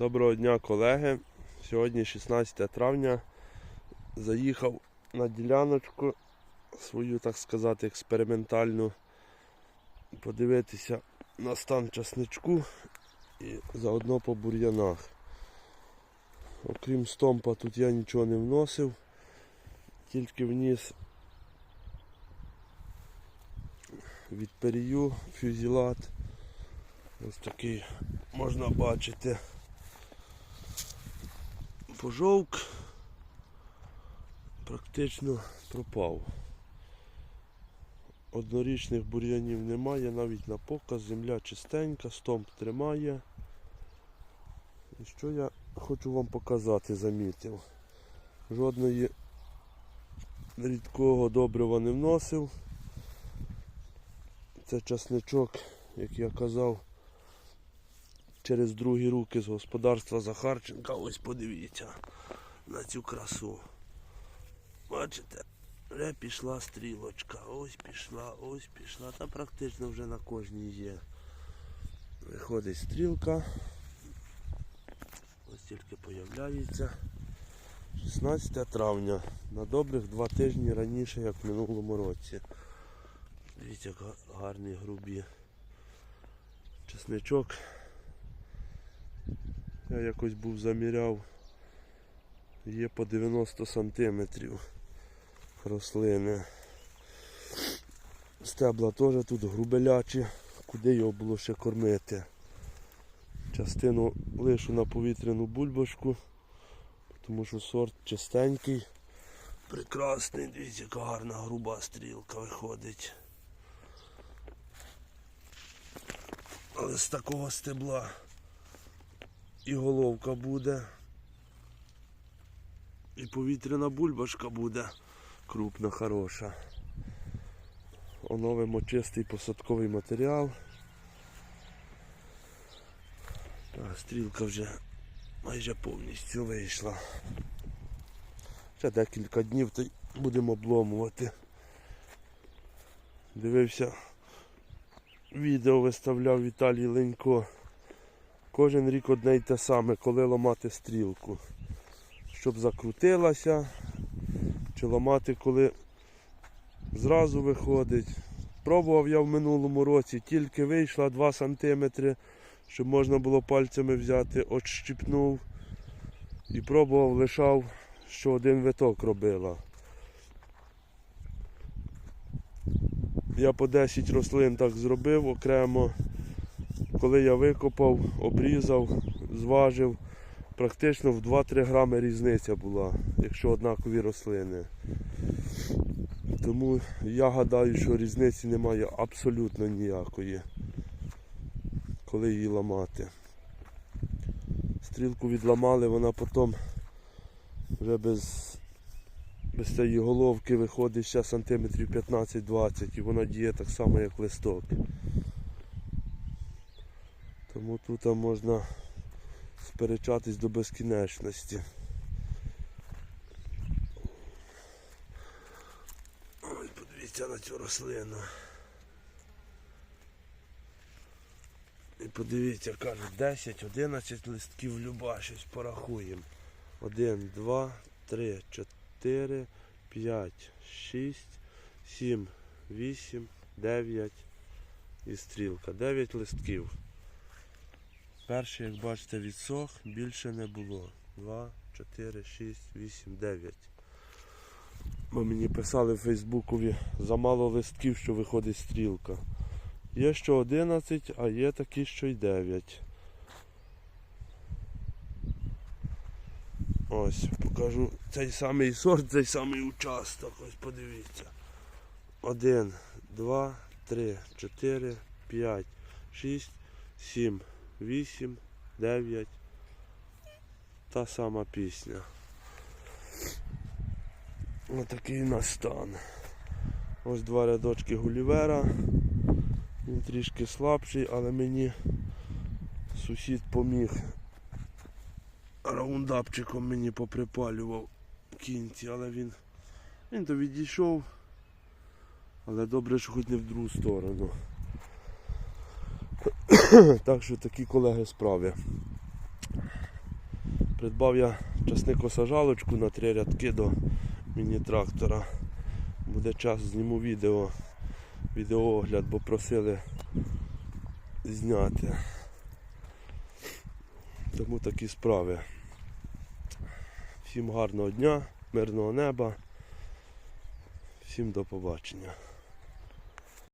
Доброго дня, колеги. Сьогодні 16 травня. Заїхав на діляночку свою, так сказати, експериментальну. Подивитися на стан часничку і заодно по бур'янах. Окрім стомпа, тут я нічого не вносив, тільки вніс від перію фюзілат. Ось такий можна бачити пожовк практично пропав. Однорічних бур'янів немає, навіть на показ, земля чистенька, стомп тримає. І що я хочу вам показати, замітив. Жодної рідкого добрива не вносив. Це часничок, як я казав, через другі руки з господарства Захарченка. Ось подивіться на цю красу. Бачите? Вже пішла стрілочка, ось пішла, ось пішла, та практично вже на кожній є. Виходить стрілка. Ось тільки появляється. 16 травня. На добрих два тижні раніше, як в минулому році. Дивіться, як га- гарні грубі. Чесничок. Я якось був заміряв. Є по 90 сантиметрів рослини. Стебла теж тут грубелячі, куди його було ще кормити. Частину лишу на повітряну бульбашку, тому що сорт чистенький, прекрасний, дивіться, яка гарна груба стрілка виходить. Але з такого стебла і головка буде, і повітряна бульбашка буде крупна, хороша. Оновимо чистий посадковий матеріал. Так, стрілка вже майже повністю вийшла. Ще декілька днів то будемо обломувати. Дивився, відео виставляв Віталій Ленько. Кожен рік одне й те саме, коли ламати стрілку. Щоб закрутилася, чи ламати, коли зразу виходить. Пробував я в минулому році, тільки вийшла 2 см, щоб можна було пальцями взяти, отщипнув і пробував, лишав, що один виток робила. Я по 10 рослин так зробив окремо. Коли я викопав, обрізав, зважив, практично в 2-3 грами різниця була, якщо однакові рослини. Тому я гадаю, що різниці немає абсолютно ніякої, коли її ламати. Стрілку відламали, вона потім вже без, без цієї головки виходить ще сантиметрів 15-20 і вона діє так само, як листок. Тому тут можна сперечатись до безкінечності. Ой, подивіться на цю рослину. І подивіться, кажуть, 10-11 листків люба, щось порахуємо. 1, 2, 3, 4, 5, 6, 7, 8, 9 і стрілка. 9 листків. Перший, як бачите, відсох, більше не було. 2, 4, 6, 8, 9. Бо мені писали в Фейсбукові замало листків, що виходить стрілка. Є що 11, а є такі, що й 9. Ось, покажу цей самий сорт, цей самий участок. Ось подивіться. 1, 2, 3, 4, 5, 6, 7, 8, 9. Та сама пісня. Ось такий у нас стан. Ось два рядочки гулівера. Він трішки слабший, але мені сусід поміг. Раундапчиком мені поприпалював кінці, але він, він то відійшов. Але добре, що хоч не в другу сторону. так що такі колеги справи. Придбав я часникосажалочку на три рядки до міні-трактора. Буде час, зніму відео, відеоогляд, бо просили зняти. Тому такі справи. Всім гарного дня, мирного неба. Всім до побачення.